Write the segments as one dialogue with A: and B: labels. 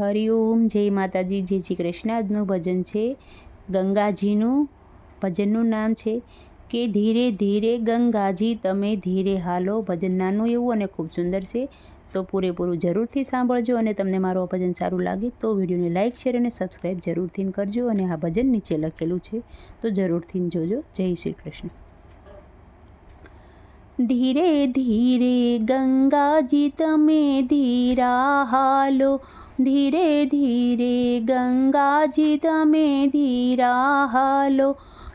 A: હરિઓમ જય માતાજી, જય શ્રી કૃષ્ણ. આજનું ભજન છે ગંગાજીનું. ભજનનું નામ છે કે ધીરે ધીરે ગંગાજી, તમે ધીરે હાલો. ભજન નાનું એવું અને ખૂબ સુંદર છે. તો પૂરેપૂરું જરૂરથી સાંભળજો અને તમને મારું આ ભજન સારું લાગે તો વિડીયોને લાઇક શેર અને સબસ્ક્રાઈબ જરૂરથી કરજો અને આ ભજન નીચે લખેલું છે તો જરૂરથી જોજો. જય શ્રી કૃષ્ણ. ધીરે ધીરે ગંગાજી, તમે ધીરા હાલો. ધીરે ધીરે ગંગાજી તમે ધીરા હાલો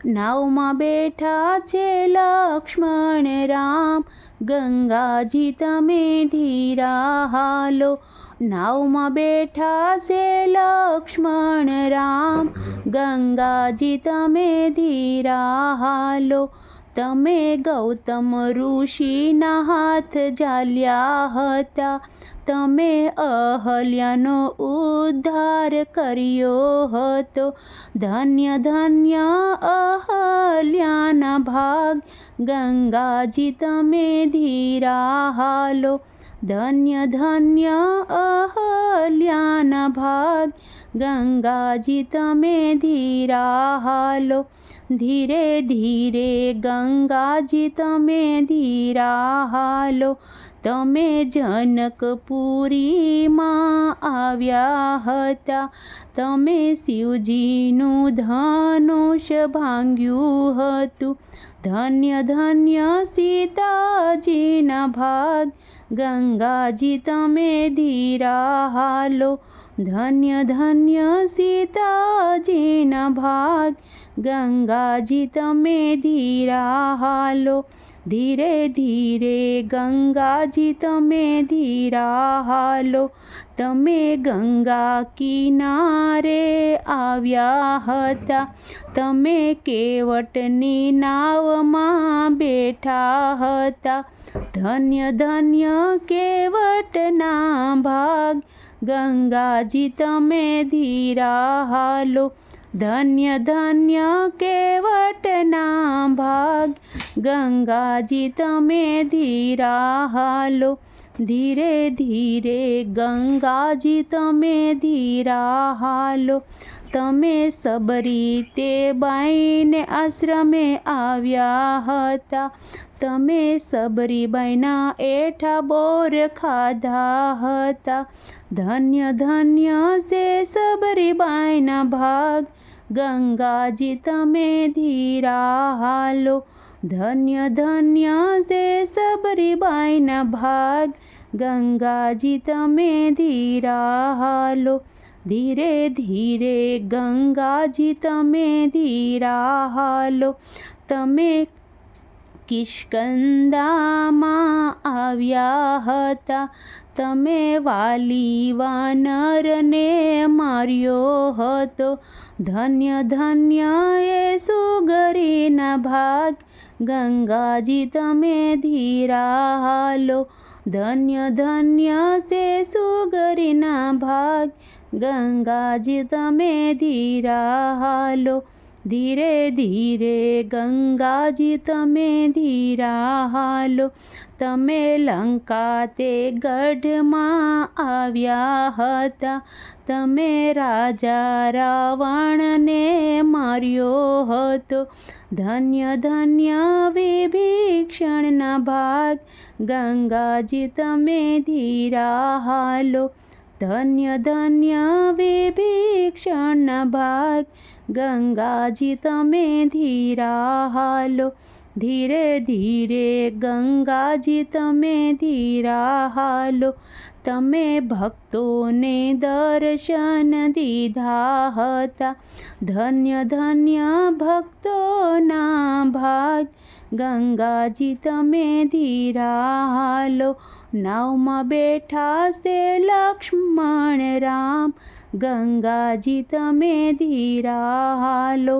A: નાવમાં બેઠા છે લક્ષ્મણ રામ ગંગાજી તમે ધીરા હાલો નાવમાં બેઠા છે લક્ષ્મણ રામ ગંગાજી તમે ધીરા હાલો તમે ગૌતમ ઋષિના હાથ ઝાલ્યા હતા. તમે અહલ્યાનો ઉદ્ધાર કર્યો હતો. ધન્ય ધન્ય અહલ્યાના ભાગ, ગંગાજી તમે ધીરા હાલો. ધન્ય ધન્ય અહલ્યાના ભાગ, ગંગાજી તમે ધીરા હાલો. ધીરે ધીરે ગંગાજી તમે ધીરા હાલો તમે જનકપુરીમાં આવ્યા હતા. તમે શિવજીનું ધનુષ ભાંગ્યું હતું. ધન્ય ધન્ય સીતાજીના ભાગ. ગંગાજી તમે ધીરા હાલો ધન્ય ધન્ય સીતાજીના ભાગ ગંગાજી તમે ધીરા હાલો ધીરે ધીરે ગંગાજી તમે ધીરા હાલો તમે ગંગા કિનારે આવ્યા હતા તમે કેવટની નાવમાં બેઠા હતા ધન્ય ધન્ય કેવટના ભાગ ગંગાજી તમે ધીરા હાલો. ધન્ય ધન્ય કેવટના ભાગ. ગંગાજી તમે ધીરા હાલો. ધીરે ધીરે ગંગાજી તમે ધીરા હાલો. તમે સબરી તે બાઈને આશ્રમે આવ્યા હતા. તમે સબરીબાઈના એઠા બોર ખાધા હતા. ધન્ય ધન્ય છે સબરીબાઈના ભાગ. ગંગાજી, તમે ધીરા હાલો. ધન્ય ધન્ય છે સબરીબાઈના ભાગ. ગંગાજી, તમે ધીરા હાલો. ધીરે ધીરે ગંગાજી, તમે ધીરા હાલો તમે કિષ્કંદામાં આવ્યા હતા. તમે વાલી વાનરને માર્યો હતો. ધન્ય ધન્ય એ સુગરીના ભાગ. ગંગાજી, તમે ધીરા હાલો ધન્ય ધન્ય છે સુગરીના ભાગ. ગંગાજી તમે ધીરા હાલો. ધીરે ધીરે ગંગાજી તમે ધીરા હાલો. તમે લંકા તે ગઢમાં આવ્યા હતા. તમે રાજા રાવણને માર્યો હતો. ધન્ય ધન્ય વિભીક્ષણના ભાગ. ગંગાજી, તમે ધીરા હાલો ધન્ય ધન્ય વિભીક્ષણના ભાગ. ગંગાજી, તમે ધીરા હાલો ધીરે ધીરે, ગંગાજી, તમે ધીરા હાલો તમે ભક્તોને દર્શન દીધા હતા. ધન્ય ધન્ય, ભક્તોના ભાગ ગંગાજી તમે ધીરા હાલો નાવમાં બેઠા છે લક્ષ્મણ રામ, ગંગાજી તમે ધીરા હાલો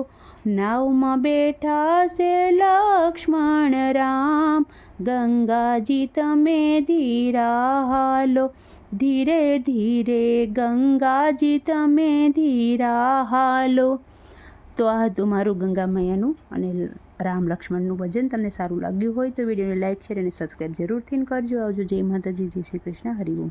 A: નાવમાં બેઠા છે લક્ષ્મણ રામ, ગંગાજી તમે ધીરા હાલો ધીરે ધીરે ગંગાજી તમે ધીરા હાલો તો આ હતું મારું ગંગા મૈયાનું અને રામ લક્ષ્મણનું ભજન. તમને સારું લાગ્યું હોય તો વિડીયોને લાઇક શેર અને સબસ્ક્રાઈબ જરૂરથી કરજો. આવજો જય માતાજી, જય શ્રી કૃષ્ણ. હરિઓમ